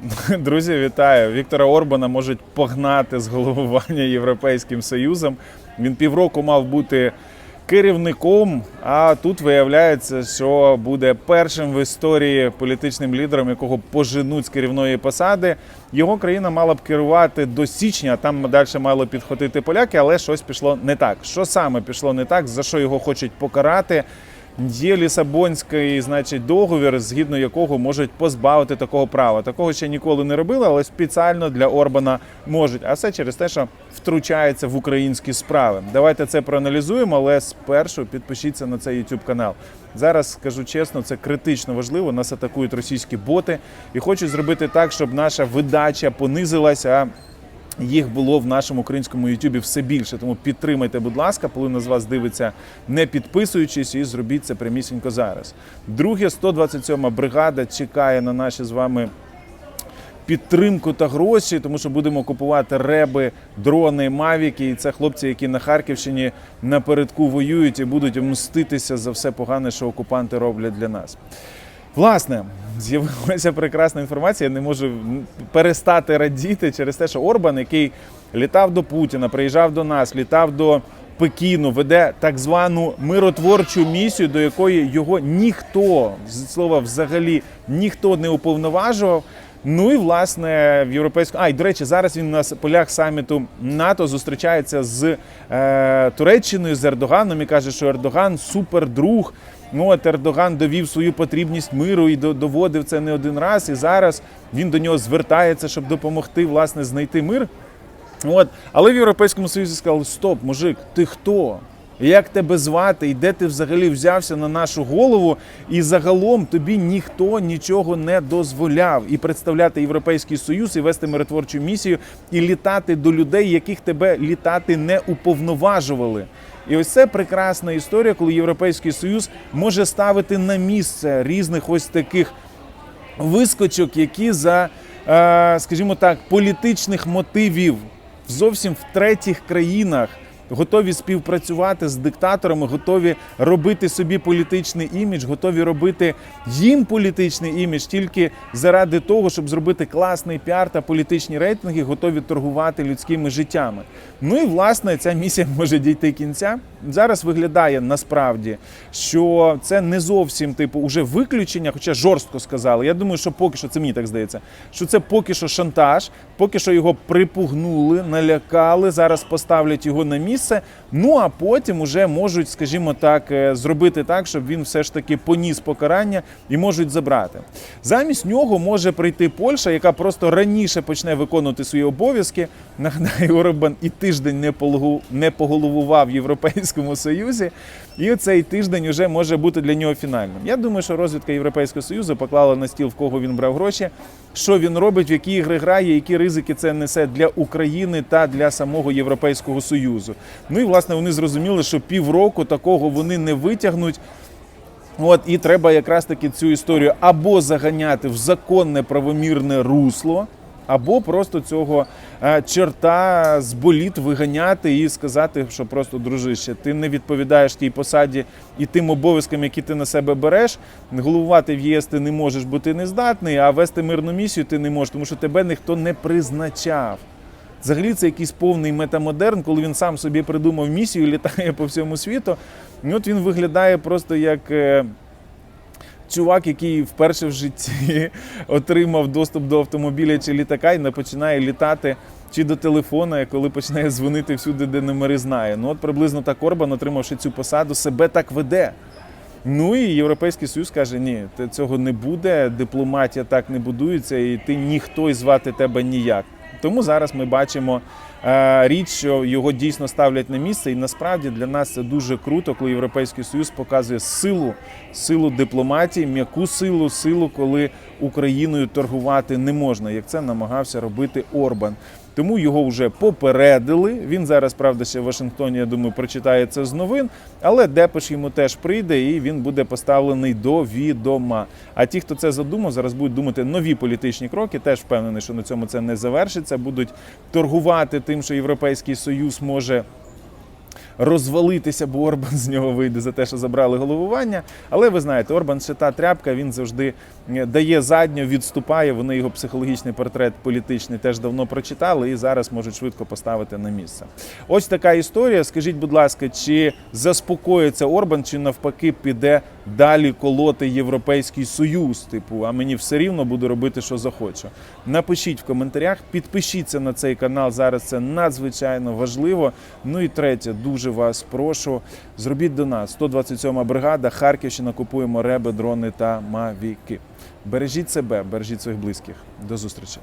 Друзі, вітаю! Віктора Орбана можуть погнати з головування Європейським Союзом. Він півроку мав бути керівником, а тут виявляється, що буде першим в історії політичним лідером, якого поженуть з керівної посади. Його країна мала б керувати до січня. Там далі мали підхотити поляки, але щось пішло не так. Що саме пішло не так? За що його хочуть покарати? Є Лісабонський, значить, договір, згідно якого можуть позбавити такого права. Такого ще ніколи не робили, але спеціально для Орбана можуть. А все через те, що втручається в українські справи. Давайте це проаналізуємо, але спершу підпишіться на цей YouTube канал. Зараз скажу чесно, це критично важливо. Нас атакують російські боти і хочуть зробити так, щоб наша видача понизилася. Їх було в нашому українському Ютубі все більше. Тому підтримайте, будь ласка, половина з вас дивиться, не підписуючись, і зробіть це прямісінько зараз. Друге, 127 бригада чекає на наші з вами. Підтримку та гроші, тому що будемо купувати реби, дрони, мавіки. І це хлопці, які на Харківщині напередку воюють і будуть мститися за все погане, що окупанти роблять для нас. Власне, з'явилася прекрасна інформація. Я не можу перестати радіти через те, що Орбан, який літав до Путіна, приїжджав до нас, літав до Пекіну, веде так звану миротворчу місію, до якої його ніхто з слова взагалі ніхто не уповноважував. Ну і власне в європейському. А, і до речі, зараз він на полях саміту НАТО зустрічається з е, Туреччиною з Ердоганом і каже, що Ердоган супердруг. Ну, от Ердоган довів свою потрібність миру і доводив це не один раз. І зараз він до нього звертається, щоб допомогти власне знайти мир. От. Але в Європейському Союзі сказали: стоп, мужик, ти хто? Як тебе звати, і де ти взагалі взявся на нашу голову? І загалом тобі ніхто нічого не дозволяв і представляти Європейський Союз, і вести миротворчу місію, і літати до людей, яких тебе літати не уповноважували. І ось це прекрасна історія, коли Європейський Союз може ставити на місце різних ось таких вискочок, які за, е, скажімо так, політичних мотивів зовсім в третіх країнах готові співпрацювати з диктаторами, готові робити собі політичний імідж, готові робити їм політичний імідж тільки заради того, щоб зробити класний піар та політичні рейтинги, готові торгувати людськими життями. Ну і власне ця місія може дійти кінця. Зараз виглядає насправді, що це не зовсім типу уже виключення, хоча жорстко сказали. Я думаю, що поки що це мені так здається, що це поки що шантаж, поки що його припугнули, налякали. Зараз поставлять його на місце. Ну а потім уже можуть, скажімо так, е, зробити так, щоб він все ж таки поніс покарання і можуть забрати. Замість нього може прийти Польща, яка просто раніше почне виконувати свої обов'язки. Нагадаю, Орбан і тиждень не поголовував Європейському Союзі, і цей тиждень вже може бути для нього фінальним. Я думаю, що розвідка Європейського Союзу поклала на стіл, в кого він брав гроші, що він робить, в які ігри грає, які ризики це несе для України та для самого Європейського Союзу. Ну і власне вони зрозуміли, що півроку такого вони не витягнуть. От і треба якраз таки цю історію або заганяти в законне правомірне русло, або просто цього е, черта з боліт виганяти і сказати, що просто дружище, ти не відповідаєш тій посаді і тим обов'язкам, які ти на себе береш. Головувати в ЄС ти не можеш, бо ти не здатний, а вести мирну місію ти не можеш, тому що тебе ніхто не призначав. Взагалі це якийсь повний метамодерн, коли він сам собі придумав місію, літає по всьому світу. І от він виглядає просто як е, чувак, який вперше в житті отримав доступ до автомобіля чи літака і не починає літати чи до телефона, коли починає дзвонити всюди, де номери знає. Ну от приблизно так Орбан, отримавши цю посаду, себе так веде. Ну і Європейський Союз каже: ні, цього не буде, дипломатія так не будується, і ти ніхто і звати тебе ніяк. Тому зараз ми бачимо е, річ, що його дійсно ставлять на місце, і насправді для нас це дуже круто, коли Європейський Союз показує силу, силу дипломатії, м'яку силу, силу, коли Україною торгувати не можна, як це намагався робити Орбан. Тому його вже попередили. Він зараз, правда, ще в Вашингтоні, я думаю, прочитає це з новин, але Депеш йому теж прийде і він буде поставлений до відома. А ті, хто це задумав, зараз будуть думати нові політичні кроки. Теж впевнений, що на цьому це не завершиться. Будуть торгувати тим, що Європейський Союз може розвалитися, бо Орбан з нього вийде за те, що забрали головування. Але ви знаєте, Орбан ще та тряпка, він завжди е, дає задню, відступає. Вони його психологічний портрет політичний теж давно прочитали і зараз можуть швидко поставити на місце. Ось така історія. Скажіть, будь ласка, чи заспокоїться Орбан, чи навпаки піде далі колоти Європейський Союз? Типу, а мені все рівно буду робити, що захочу. Напишіть в коментарях, підпишіться на цей канал. Зараз це надзвичайно важливо. Ну і третє, дуже вас прошу. Зробіть до нас 127 бригада, Харківщина. Купуємо реби, дрони та мавіки. Бережіть себе, бережіть своїх близьких. До зустрічі.